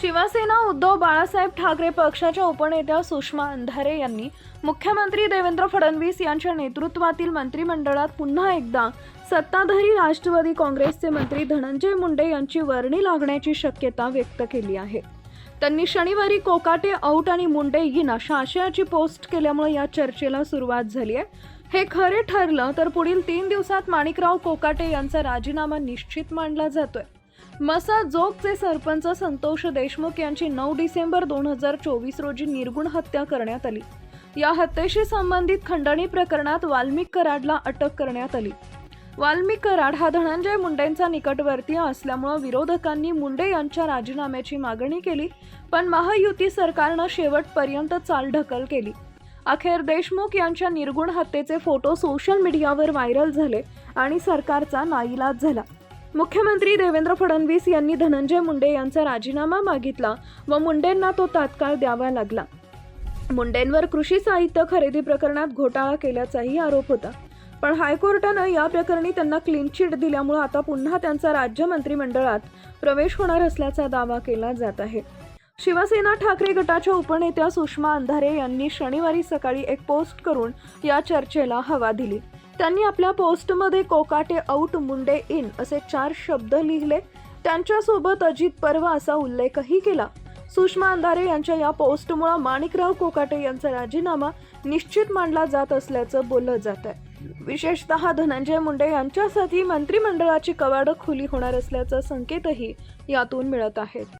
शिवसेना उद्धव बाळासाहेब ठाकरे पक्षाच्या उपनेत्या सुषमा अंधारे यांनी मुख्यमंत्री देवेंद्र फडणवीस यांच्या नेतृत्वातील मंत्रिमंडळात पुन्हा एकदा सत्ताधारी राष्ट्रवादी काँग्रेसचे मंत्री धनंजय मुंडे यांची वर्णी लागण्याची शक्यता व्यक्त केली आहे. त्यांनी शनिवारी कोकाटे आऊट आणि मुंडे इन अशा आशयाची पोस्ट केल्यामुळे या चर्चेला सुरुवात झाली आहे. हे खरे ठरलं तर पुढील तीन दिवसात माणिकराव कोकाटे यांचा राजीनामा निश्चित मानला जातोय. मसा जोगचे सरपंच संतोष देशमुख यांची नऊ डिसेंबर दोन हजार चोवीस रोजी निर्गुण हत्या करण्यात आली. या हत्येशी संबंधित खंडणी प्रकरणात वाल्मिक कराडला अटक करण्यात आली. वाल्मिक कराड हा धनंजय मुंडेंचा निकटवर्तीय असल्यामुळं विरोधकांनी मुंडे यांच्या राजीनाम्याची मागणी केली पण महायुती सरकारनं शेवटपर्यंत चालढकल केली. अखेर देशमुख यांच्या निर्गुण हत्येचे फोटो सोशल मीडियावर व्हायरल झाले आणि सरकारचा नाईलाज झाला. मुख्यमंत्री देवेंद्र फडणवीस यांनी धनंजय मुंडे यांचा राजीनामा मागितला व मुंडेंना तो तात्काळ द्यावा लागला. मुंडेंवर कृषी साहित्य खरेदी प्रकरणात घोटाळा केल्याचाही आरोप होता. पण हायकोर्टानं या प्रकरणी त्यांना क्लीन चिट दिल्यामुळे आता पुन्हा त्यांचा राज्य मंत्रिमंडळात प्रवेश होणार असल्याचा दावा केला जात आहे. शिवसेना ठाकरे गटाच्या उपनेत्या सुषमा अंधारे यांनी शनिवारी सकाळी एक पोस्ट करून या चर्चेला हवा दिली. त्यांनी आपल्या पोस्टमध्ये कोकाटे आऊट मुंडे इन असे चार शब्द लिहिले. त्यांच्यासोबत अजित परवा असा उल्लेखही केला. सुषमा अंधारे यांच्या या पोस्टमुळे माणिकराव कोकाटे यांचा राजीनामा निश्चित मानला जात असल्याचं बोललं जात आहे विशेषतः धनंजय मुंडे यांच्यासाठी मंत्रिमंडळाची कवाडं खुली होणार असल्याचा संकेतही यातून मिळत आहेत